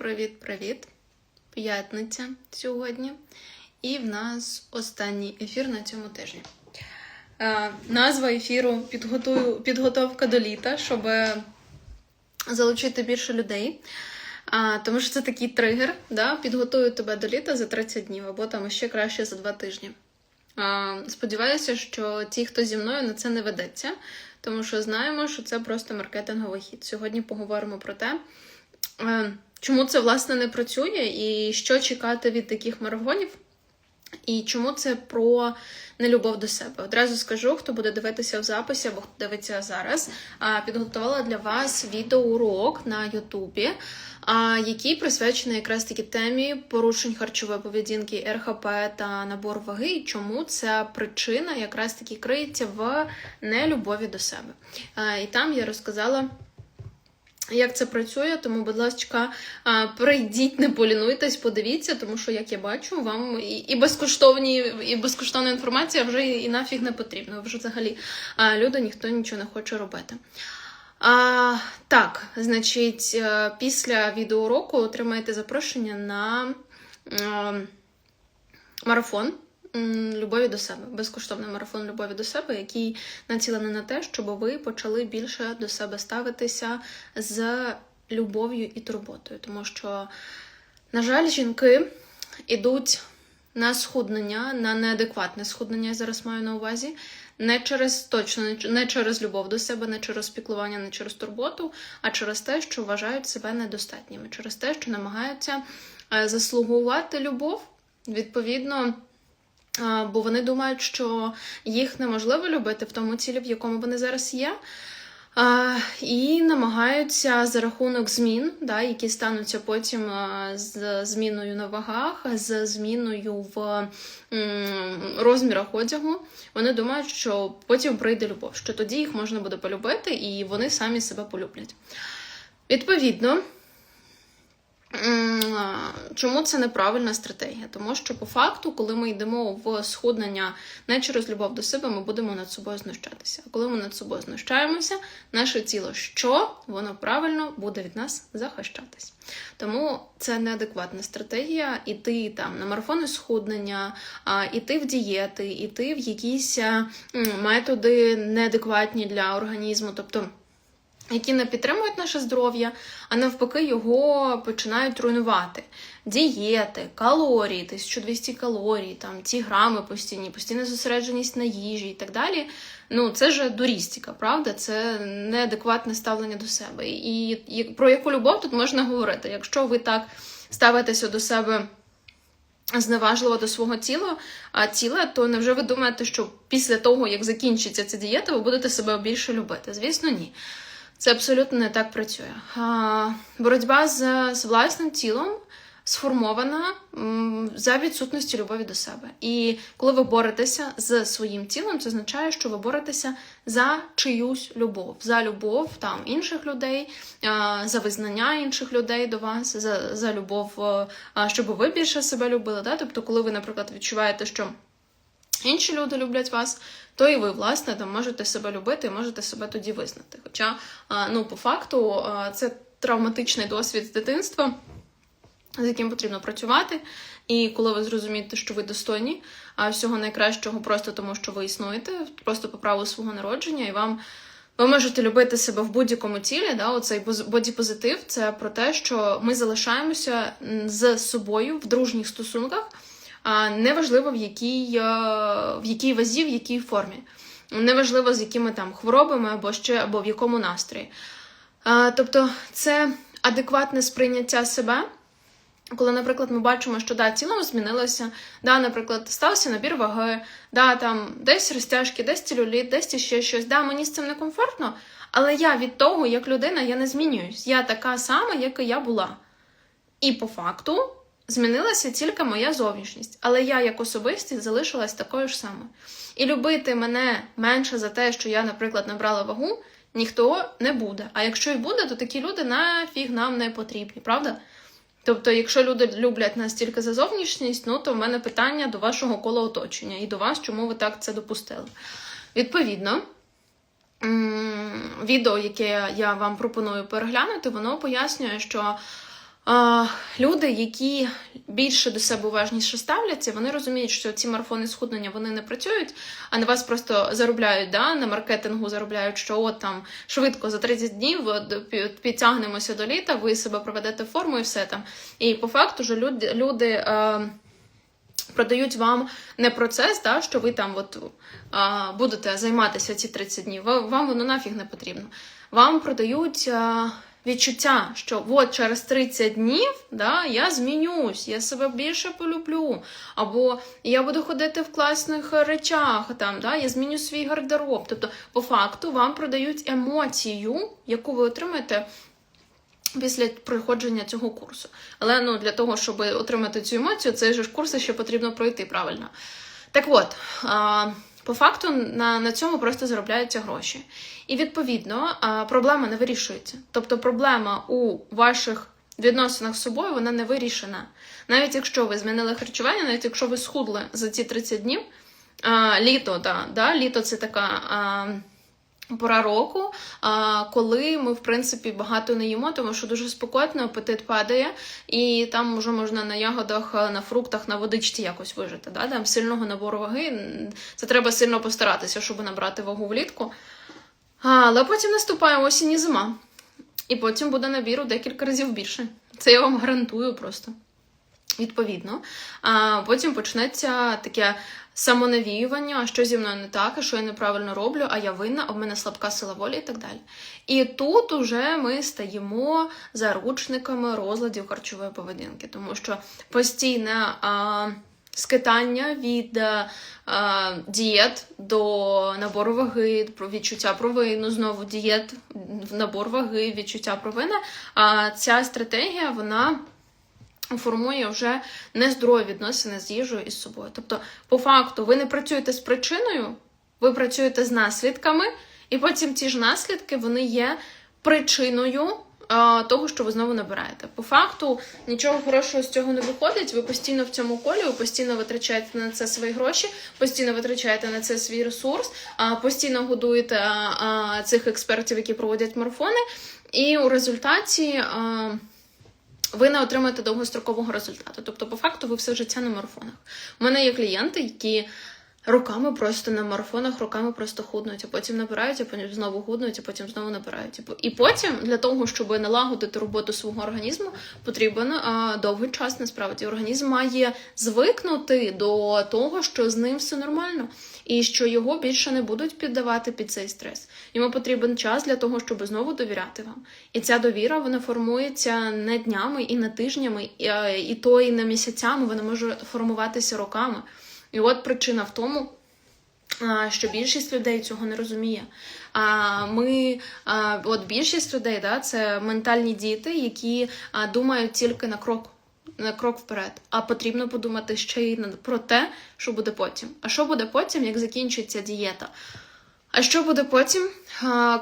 Привіт-привіт! П'ятниця сьогодні. І в нас останній ефір на цьому тижні. Е, назва ефіру підготую, підготовка до літа, щоб залучити більше людей. А, тому що це такий тригер, да? підготую тебе до літа за 30 днів, або там ще краще за 2 тижні. А, сподіваюся, що ті, хто зі мною на це не ведеться, тому що знаємо, що це просто маркетинговий хід. Сьогодні поговоримо про те, е, чому це власне не працює, і що чекати від таких марафонів. І чому це про нелюбов до себе? Одразу скажу, хто буде дивитися в записі або хто дивиться зараз. Підготувала для вас відеоурок на Ютубі, а, який присвячений якраз таки темі порушень харчової поведінки РХП та набор ваги, і чому ця причина якраз таки криється в нелюбові до себе. І там я розказала. Як це працює, тому, будь ласка, прийдіть, не полінуйтесь, подивіться, тому що, як я бачу, вам і, і безкоштовні, і безкоштовна інформація вже і, нафіг не потрібна. Вже взагалі люди ніхто нічого не хоче робити. А, Так, значить, е, після відеоуроку отримаєте запрошення на а, марафон. Любові до себе, безкоштовний марафон любові до себе, який націлений на те, щоб ви почали більше до себе ставитися з любов'ю і турботою. Тому що, на жаль, жінки йдуть на схуднення, на неадекватне схуднення, я зараз маю на увазі, не через точно не через любов до себе, не через піклування, не через турботу, а через те, що вважають себе недостатніми, через те, що намагаються е, заслугувати любов. Відповідно, бо вони думають, що їх неможливо любити в тому цілі, в якому вони зараз є. І намагаються за рахунок змін, да, які стануться потім з зміною на вагах, з зміною в розмірах одягу. Вони думають, що потім прийде любов, що тоді їх можна буде полюбити, і вони самі себе полюблять. Відповідно. Чому це неправильна стратегія? Тому що по факту, коли ми йдемо в схуднення не через любов до себе, ми будемо над собою знущатися. А коли ми над собою знущаємося, наше тіло що воно правильно буде від нас захищатись. Тому це неадекватна стратегія іти там на марафони схуднення, іти в дієти, іти в якісь методи неадекватні для організму. Тобто які не підтримують наше здоров'я, а навпаки, його починають руйнувати. Дієти, калорії, 1200 калорій, там ці грами постійні, постійна зосередженість на їжі і так далі. Ну, це ж дурістика, правда? Це неадекватне ставлення до себе. І, і про яку любов тут можна говорити? Якщо ви так ставитеся до себе зневажливо до свого тіла, а тіла, то невже ви думаєте, що після того, як закінчиться ця дієта, ви будете себе більше любити? Звісно, ні. Це абсолютно не так працює. Боротьба з, з власним тілом сформована за відсутністю любові до себе. І коли ви боретеся з своїм тілом, це означає, що ви боретеся за чиюсь любов, за любов там інших людей, за визнання інших людей до вас, за, за любов, а, щоб ви більше себе любили. Да? Тобто, коли ви, наприклад, відчуваєте, що інші люди люблять вас, то і ви, власне, там можете себе любити і можете себе тоді визнати. Хоча, ну, по факту, це травматичний досвід з дитинства, з яким потрібно працювати. І коли ви зрозумієте, що ви достойні а, всього найкращого, просто тому, що ви існуєте, просто по праву свого народження, і вам. Ви можете любити себе в будь-якому тілі, да, оцей бодіпозитив це про те, що ми залишаємося з собою в дружніх стосунках, неважливо в якій, е, в якій вазі, в якій формі. Неважливо, з якими там хворобами або ще або в якому настрої. Тобто це адекватне сприйняття себе. Коли, наприклад, ми бачимо, що да, тіло змінилося, да, наприклад, стався набір ваги, да, там десь розтяжки, десь целюліт, десь ще щось, да, мені з цим некомфортно, але я від того, як людина, я не змінююсь. Я така сама, як і я була. І по факту змінилася тільки моя зовнішність, але я як особистість залишилась такою ж самою. І любити мене менше за те, що я, наприклад, набрала вагу, ніхто не буде. А якщо і буде, то такі люди нафіг нам не потрібні, правда? Тобто, якщо люди люблять нас тільки за зовнішність, ну то в мене питання до вашого кола оточення і до вас, чому ви так це допустили. Відповідно, відео, яке я вам пропоную переглянути, воно пояснює, що А, люди, які більше до себе уважніше ставляться, вони розуміють, що ці марафони схуднення вони не працюють, а на вас просто заробляють да, на маркетингу, заробляють, що от там швидко за 30 днів підтягнемося до літа, ви себе проведете форму і все там. І по факту ж люди, люди е, продають вам не процес, да, що ви там от, а, будете займатися ці 30 днів. Вам воно нафіг не потрібно. Вам продають а, відчуття, що от через 30 днів да, я змінюсь, я себе більше полюблю. Або я буду ходити в класних речах, там, да, я зміню свій гардероб. Тобто, по факту, вам продають емоцію, яку ви отримаєте після проходження цього курсу. Але ну, для того, щоб отримати цю емоцію, цей же ж курс ще потрібно пройти правильно. Так от, по факту на, на цьому просто заробляються гроші. І відповідно проблема не вирішується. Тобто проблема у ваших відносинах з собою вона не вирішена. Навіть якщо ви змінили харчування, навіть якщо ви схудли за ці 30 днів, літо, да, да, літо це така. Пора року, коли ми, в принципі, багато не їмо, тому що дуже спекотно, апетит падає, і там вже можна на ягодах, на фруктах, на водичці якось вижити. Да? Там сильного набору ваги. Це треба сильно постаратися, щоб набрати вагу влітку. Але потім наступає осінь і зима. І потім буде набір у декілька разів більше. Це я вам гарантую просто. Відповідно, а потім почнеться таке самонавіювання, що зі мною не так, а що я неправильно роблю, а я винна, а в мене слабка сила волі і так далі. І тут уже ми стаємо заручниками розладів харчової поведінки, тому що постійне а, скитання від а, а, дієт до набору ваги, відчуття провину, знову дієт, набор ваги, відчуття провини. А ця стратегія, вона формує вже нездорові відносини з їжею і з собою. Тобто, по факту, ви не працюєте з причиною, ви працюєте з наслідками, і потім ці ж наслідки вони є причиною. Того, що ви знову набираєте. По факту нічого хорошого з цього не виходить. Ви постійно в цьому колі, ви постійно витрачаєте на це свої гроші, постійно витрачаєте на це свій ресурс, постійно годуєте цих експертів, які проводять марафони, і у результаті. Ви не отримаєте довгострокового результату. Тобто, по факту, ви все життя на марафонах. У мене є клієнти, які роками просто на марафонах, роками просто худнуть, а потім набирають, а потім знову худнуть, а потім знову набирають. І І потім для того, щоб налагодити роботу свого організму, потрібен а, довгий час. Насправді організм має звикнути до того, що з ним все нормально, і що його більше не будуть піддавати під цей стрес. Йому потрібен час для того, щоб знову довіряти вам. І ця довіра вона формується не днями і не тижнями, і, і то і не місяцями, вона може формуватися роками. І от причина в тому, що більшість людей цього не розуміє. А ми, от більшість людей, да, це ментальні діти, які думають тільки на крок. На крок вперед, а потрібно подумати ще й про те, що буде потім. А що буде потім, як закінчиться дієта? А що буде потім,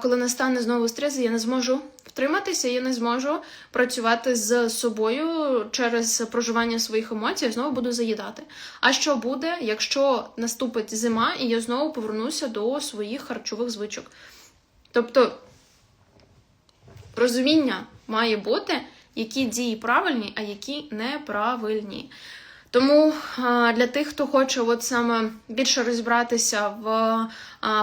коли настане знову стрес, я не зможу втриматися, я не зможу працювати з собою через проживання своїх емоцій, я знову буду заїдати. А що буде, якщо наступить зима, і я знову повернуся до своїх харчових звичок? Тобто розуміння має бути, які дії правильні, а які неправильні. Тому для тих, хто хоче от саме більше розібратися в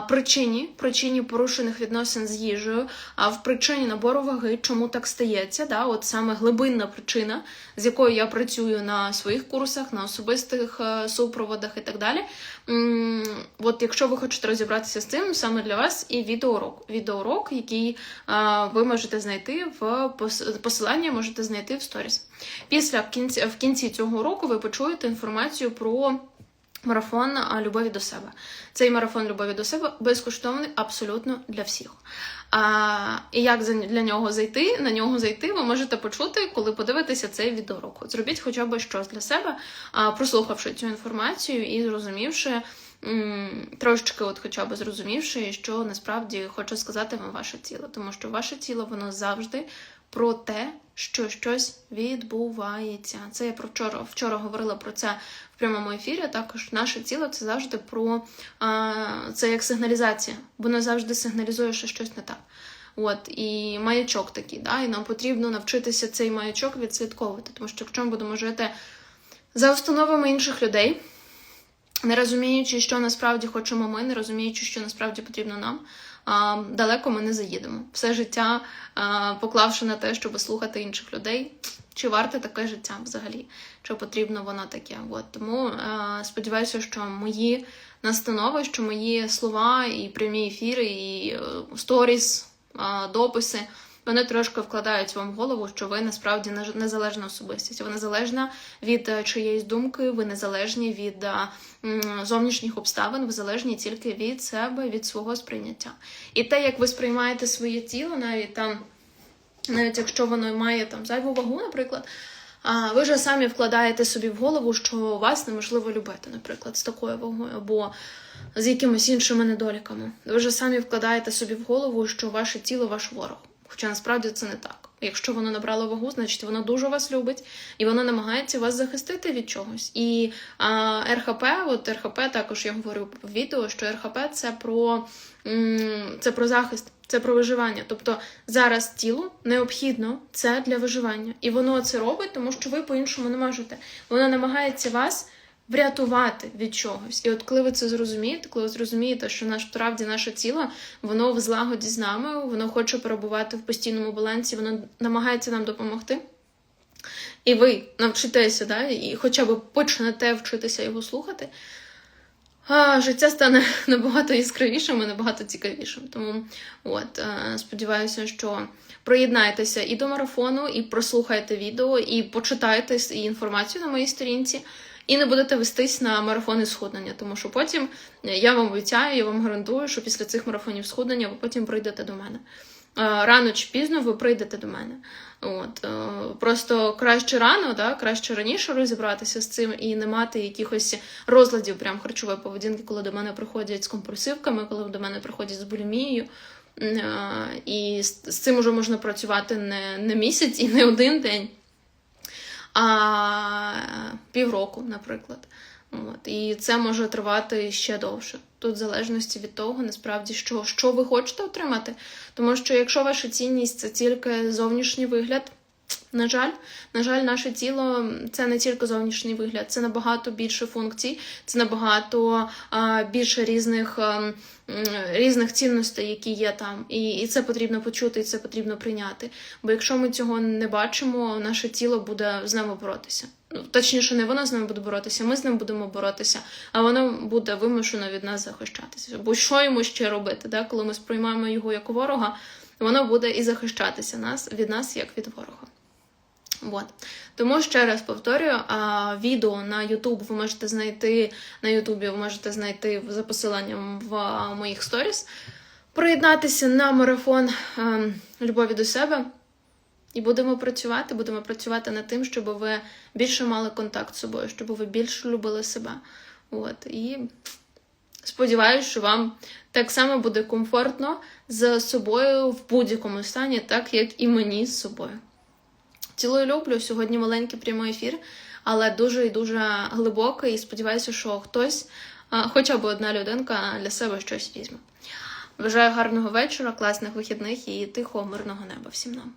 причині, причині порушених відносин з їжею, а в причині набору ваги, чому так стається, да, от саме глибинна причина, з якою я працюю на своїх курсах, на особистих е, супроводах і так далі. От якщо ви хочете розібратися з цим, саме для вас і відеоурок. Відеоурок, який а, ви можете знайти в пос- посилання, можете знайти в сторіс. Після в кінці, цього року ви почуєте інформацію про марафон любові до себе. Цей марафон любові до себе безкоштовний абсолютно для всіх. А, і як для нього зайти? На нього зайти ви можете почути, коли подивитеся цей відеоурок. От Зробіть хоча б щось для себе, прослухавши цю інформацію і зрозумівши. Трошечки, от хоча б зрозумівши, що насправді хоче сказати вам ваше тіло, тому що ваше тіло воно завжди про те, що щось відбувається. Це я про вчора вчора говорила про це в прямому ефірі. Також наше тіло це завжди про а, це як сигналізація. Воно завжди сигналізує, що щось не так. От і маячок такий, да, і нам потрібно навчитися цей маячок відслідковувати. Тому що якщо ми будемо жити за установами інших людей, не розуміючи, що насправді хочемо ми, не розуміючи, що насправді потрібно нам, а, далеко ми не заїдемо. Все життя а, поклавши на те, щоб слухати інших людей. Чи варте таке життя взагалі? Чи потрібно воно таке? От тому а, сподіваюся, що мої настанови, що мої слова і прямі ефіри, і е, сторіс, дописи. Вони трошки вкладають вам в голову, що ви насправді нез- незалежна особистість. Ви незалежна від е, чиєїсь думки, ви незалежні від е, зовнішніх обставин, ви залежні тільки від себе, від свого сприйняття. І те, як ви сприймаєте своє тіло, навіть там, навіть якщо воно має там зайву вагу, наприклад. А ви ж самі вкладаєте собі в голову, що вас неможливо любити, наприклад, з такою вагою, або з якимись іншими недоліками. Ви ж самі вкладаєте собі в голову, що ваше тіло ваш ворог. Хоча насправді це не так. Якщо воно набрало вагу, значить воно дуже вас любить і воно намагається вас захистити від чогось. І а, РХП, от РХП також я говорю в відео, що РХП це про, це про захист, це про виживання. Тобто зараз тілу необхідно це для виживання. І воно це робить, тому що ви по-іншому не можете. Воно намагається вас врятувати від чогось. І от коли ви це зрозумієте, коли ви зрозумієте, що насправді наше тіло, воно в злагоді з нами, воно хоче перебувати в постійному балансі, воно намагається нам допомогти. І ви навчитеся, да, і хоча б почнете вчитися його слухати, а, життя стане набагато яскравішим і набагато цікавішим. Тому от, е, сподіваюся, що приєднайтеся і до марафону, і прослухайте відео, і почитайте інформацію на моїй сторінці. І не будете вестись на марафони схуднення, тому що потім е, я вам обіцяю, я вам гарантую, що після цих марафонів схуднення ви потім прийдете до мене. Е, Рано чи пізно ви прийдете до мене. От, е, просто краще рано, да, краще раніше розібратися з цим і не мати якихось розладів прям харчової поведінки, коли до мене приходять з компульсивками, коли до мене приходять з булімією. І з, цим уже можна працювати не, не місяць і не один день а півроку, наприклад. От. І це може тривати ще довше. Тут в залежності від того, насправді, що, що ви хочете отримати. Тому що якщо ваша цінність це тільки зовнішній вигляд, на жаль, на жаль, наше тіло це не тільки зовнішній вигляд, це набагато більше функцій, це набагато а, більше різних, м, різних цінностей, які є там. І, і це потрібно почути, і це потрібно прийняти. Бо якщо ми цього не бачимо, наше тіло буде з нами боротися. Ну, точніше, не воно з нами буде боротися, ми з ним будемо боротися, а воно буде вимушено від нас захищатися. Бо що йому ще робити, да? коли ми сприймаємо його як ворога, воно буде і захищатися нас від нас як від ворога. От. Тому ще раз повторюю, а, відео на YouTube ви можете знайти на YouTube ви можете знайти за посиланням в моїх сторіс. Приєднатися на марафон а, любові до себе. І будемо працювати, будемо працювати над тим, щоб ви більше мали контакт з собою, щоб ви більше любили себе. От. І сподіваюся, що вам так само буде комфортно з собою в будь-якому стані, так як і мені з собою. Цілую люблю. Сьогодні маленький прямий ефір, але дуже і дуже глибокий. І сподіваюся, що хтось, хоча б одна людинка, для себе щось візьме. Бажаю гарного вечора, класних вихідних і тихого, мирного неба всім нам.